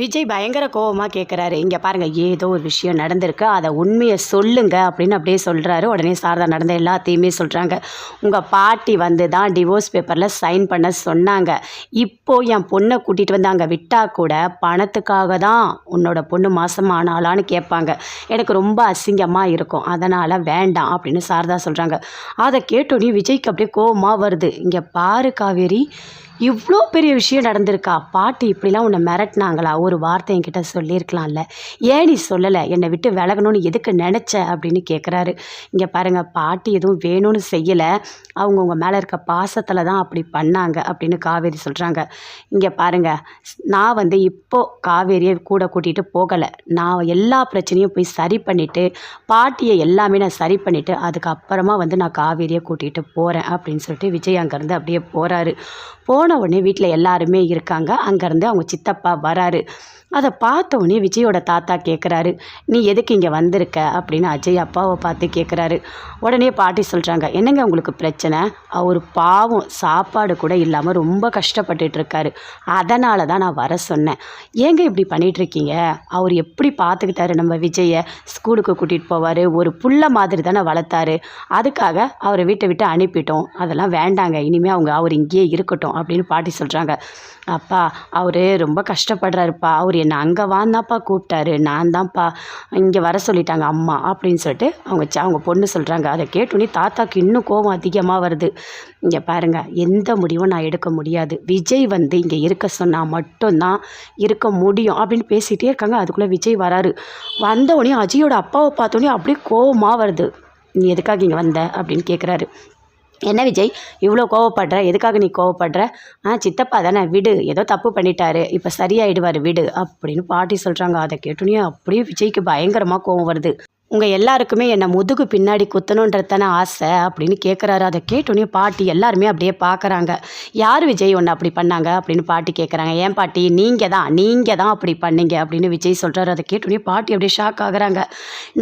விஜய் பயங்கர கோபமாக கேட்குறாரு இங்கே பாருங்கள் ஏதோ ஒரு விஷயம் நடந்திருக்கு. அதை உண்மையை சொல்லுங்க அப்படின்னு அப்படியே சொல்கிறாரு உடனே சாரதா நடந்த எல்லாத்தையுமே சொல்கிறாங்க உங்கள் பாட்டி வந்து தான் டிவோர்ஸ் பேப்பரில் சைன் பண்ண சொன்னாங்க. இப்போது என் பொண்ணை கூட்டிகிட்டு வந்து அங்கே விட்டால் கூட பணத்துக்காக தான் உன்னோட பொண்ணு மாசமானாலான்னு கேட்பாங்க. எனக்கு ரொம்ப அசிங்கமாக இருக்கும். அதனால் வேண்டாம் அப்படின்னு சாரதா சொல்கிறாங்க அதை கேட்டோடனே விஜய்க்கு அப்படியே கோபமாக வருது. இங்கே பாரு காவேரி இவ்வளோ பெரிய விஷயம் நடந்திருக்கா? பாட்டி இப்படிலாம் உன்னை மிரட்டினாங்களா? ஒரு வார்த்தை என்கிட்ட சொல்லியிருக்கலாம்ல. ஏன் நீ சொல்லலை? என்னை விட்டு விலகணும்னு எதுக்கு நினச்ச? அப்படின்னு கேட்குறாரு இங்கே பாருங்கள் பாட்டி எதுவும் வேணும்னு செய்யலை. அவங்க உங்கள் மேலே இருக்க பாசத்தில் தான் அப்படி பண்ணாங்க அப்படின்னு காவேரி சொல்கிறாங்க இங்கே பாருங்கள் நான் வந்து இப்போது காவேரியை கூட கூட்டிகிட்டு போகலை. நான் எல்லா பிரச்சனையும் போய் சரி பண்ணிவிட்டு பாட்டியை எல்லாமே நான் சரி பண்ணிவிட்டு அதுக்கப்புறமா வந்து நான் காவேரியை கூட்டிகிட்டு போகிறேன் அப்படின்னு சொல்லிட்டு விஜய் அங்கேருந்து அப்படியே போகிறாரு போ போன உடனே வீட்டில் எல்லாருமே இருக்காங்க. அங்கேருந்து அவங்க சித்தப்பா வராரு. அதை பார்த்த உடனே விஜயோட தாத்தா கேட்குறாரு நீ எதுக்கு இங்கே வந்திருக்க? அப்படின்னு அஜய் அப்பாவை பார்த்து கேட்குறாரு உடனே பாட்டி சொல்கிறாங்க என்னங்க உங்களுக்கு பிரச்சனை? அவர் பாவம் சாப்பாடு கூட இல்லாமல் ரொம்ப கஷ்டப்பட்டுட்டு இருக்காரு. அதனால தான் நான் வர சொன்னேன். ஏங்க இப்படி பண்ணிகிட்ருக்கீங்க அவர் எப்படி பார்த்துக்கிட்டாரு நம்ம விஜயை? ஸ்கூலுக்கு கூட்டிகிட்டு போவார். ஒரு புள்ள மாதிரி தானே வளர்த்தாரு. அதுக்காக அவரை வீட்டை விட்டு அனுப்பிட்டோம். அதெல்லாம் வேண்டாங்க. இனிமேல் அவங்க அவர் இங்கேயே இருக்கட்டும் அப்படின்னு அப்படின்னு பாட்டி சொல்கிறாங்க அப்பா அவர் ரொம்ப கஷ்டப்படுறாருப்பா. அவர் என்னை அங்கே வாந்தாப்பா கூப்பிட்டாரு. நான் தான்ப்பா இங்கே வர சொல்லிட்டாங்க அம்மா அப்படின்னு சொல்லிட்டு அவங்க அவங்க பொண்ணு சொல்கிறாங்க அதை கேட்டோன்னே தாத்தாக்கு இன்னும் கோபம் அதிகமாக வருது. இங்கே பாருங்கள் எந்த முடிவும் நான் எடுக்க முடியாது. விஜய் வந்து இங்கே இருக்க சொன்னால் மட்டும்தான் இருக்க முடியும் அப்படின்னு பேசிகிட்டே இருக்காங்க. அதுக்குள்ளே விஜய் வராரு. வந்த அஜயோட அப்பாவை பார்த்தோன்னே அப்படியே கோபமாக வருது. நீ எதுக்காக இங்கே வந்த? அப்படின்னு கேட்குறாரு என்ன விஜய்? இவ்வளோ கோவப்படுற எதுக்காக நீ கோவப்படுற? ஆ சித்தப்பா தானே விடு. ஏதோ தப்பு பண்ணிட்டாரு. இப்போ சரியாயிடுவார் விடு. அப்படின்னு பாட்டி சொல்கிறாங்க அதை கேட்டோன்னே அப்படியே விஜய்க்கு பயங்கரமாக கோவம் வருது. உங்கள் எல்லாருக்குமே என்னை முதுகு பின்னாடி குத்தணுன்றது தானே ஆசை அப்படின்னு கேட்குறாரு அதை கேட்டோன்னே பாட்டி எல்லாருமே அப்படியே பார்க்குறாங்க யார் விஜய் ஒன்று அப்படி பண்ணாங்க? அப்படின்னு பாட்டி கேட்குறாங்க ஏன் பாட்டி? நீங்கள் தான் நீங்கள் தான் அப்படி பண்ணீங்க. அப்படின்னு விஜய் சொல்கிறாரு அதை கேட்டோன்னே பாட்டி அப்படியே ஷாக் ஆகுறாங்க.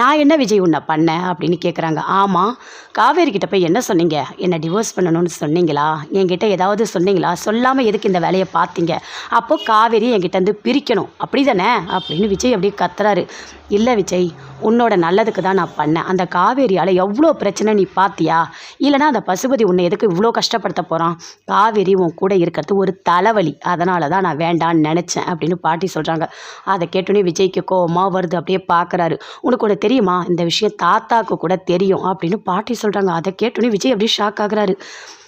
நான் என்ன விஜய் உன்னை பண்ணேன்? அப்படின்னு கேட்குறாங்க ஆமாம் காவேரி கிட்ட போய் என்ன சொன்னீங்க? என்னை டிவோர்ஸ் பண்ணணும்னு சொன்னீங்களா? என்கிட்ட ஏதாவது சொன்னீங்களா? சொல்லாமல் எதுக்கு இந்த வேலையை பார்த்தீங்க? அப்போது காவேரி என்கிட்ட வந்து பிரிக்கணும். அப்படி தானே அப்படின்னு விஜய் அப்படியே கத்துறாரு. இல்லை விஜய். உன்னோட நல்ல நல்லதுக்கு தான் நான் பண்ணேன். அந்த காவேரியால் எவ்வளோ பிரச்சனை நீ பார்த்தியா இல்லைனா அந்த பசுபதி உன்னை எதுக்கு இவ்வளோ கஷ்டப்படுத்த போகிறான் காவேரி உன் கூட இருக்கிறது ஒரு தலைவலி. அதனால தான் நான் வேண்டான்னு நினச்சேன் அப்படின்னு பாட்டி சொல்கிறாங்க அதை கேட்டோன்னே விஜய்க்கு கோவமாக வருது. அப்படியே பார்க்குறாரு உனக்கு ஒன்று தெரியுமா? இந்த விஷயம் தாத்தாக்கு கூட தெரியும் அப்படின்னு பாட்டி சொல்கிறாங்க அதை கேட்டோன்னே விஜய் அப்படியே ஷாக் ஆகுறாரு.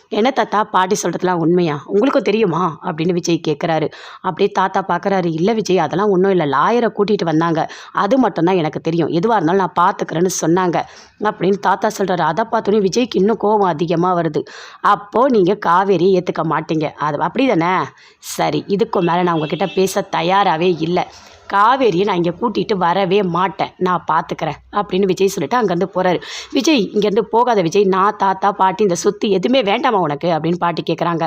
என்ன தாத்தா பாட்டி சொல்கிறதுலாம் உண்மையா? உங்களுக்கும் தெரியுமா? அப்படின்னு விஜய் கேட்குறாரு அப்படியே தாத்தா பார்க்குறாரு இல்லை விஜய் அதெல்லாம் ஒன்றும் இல்லை. லாயரை கூட்டிகிட்டு வந்தாங்க. அது மட்டும்தான் எனக்கு தெரியும். எதுவாக இருந்தாலும் நான் பார்த்துக்கிறேன்னு சொன்னாங்க. அப்படின்னு தாத்தா சொல்கிறாரு அதை பார்த்தோன்னே விஜய்க்கு இன்னும் கோபம் அதிகமாக வருது. அப்போது நீங்கள் காவேரியை ஏற்றுக்க மாட்டீங்க. அது அப்படி தானே சரி இதுக்கு மேலே நான் உங்ககிட்ட பேச தயாராகவே இல்லை. காவேரியை நான் இங்கே கூட்டிகிட்டு வரவே மாட்டேன். நான் பார்த்துக்கிறேன் அப்படின்னு விஜய் சொல்லிட்டு அங்கேருந்து போகிறாரு விஜய் இங்கேருந்து போகாத விஜய். நான் தாத்தா பாட்டி இந்த சுற்றி எதுவுமே வேண்டாமா உனக்கு? அப்படின்னு பாட்டி கேட்குறாங்க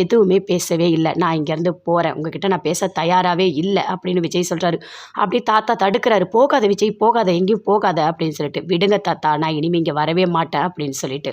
எதுவுமே பேசவே இல்லை. நான் இங்கேருந்து போகிறேன் உங்ககிட்ட நான் பேச தயாராகவே இல்லை அப்படின்னு விஜய் சொல்கிறாரு அப்படியே தாத்தா தடுக்கிறாரு. போகாத விஜய் போகாத எங்கேயும் போகாத அப்படின்னு சொல்லிட்டு. விடுங்க தாத்தா. நான் இனிமேல் இங்கே வரவே மாட்டேன் அப்படின்னு சொல்லிட்டு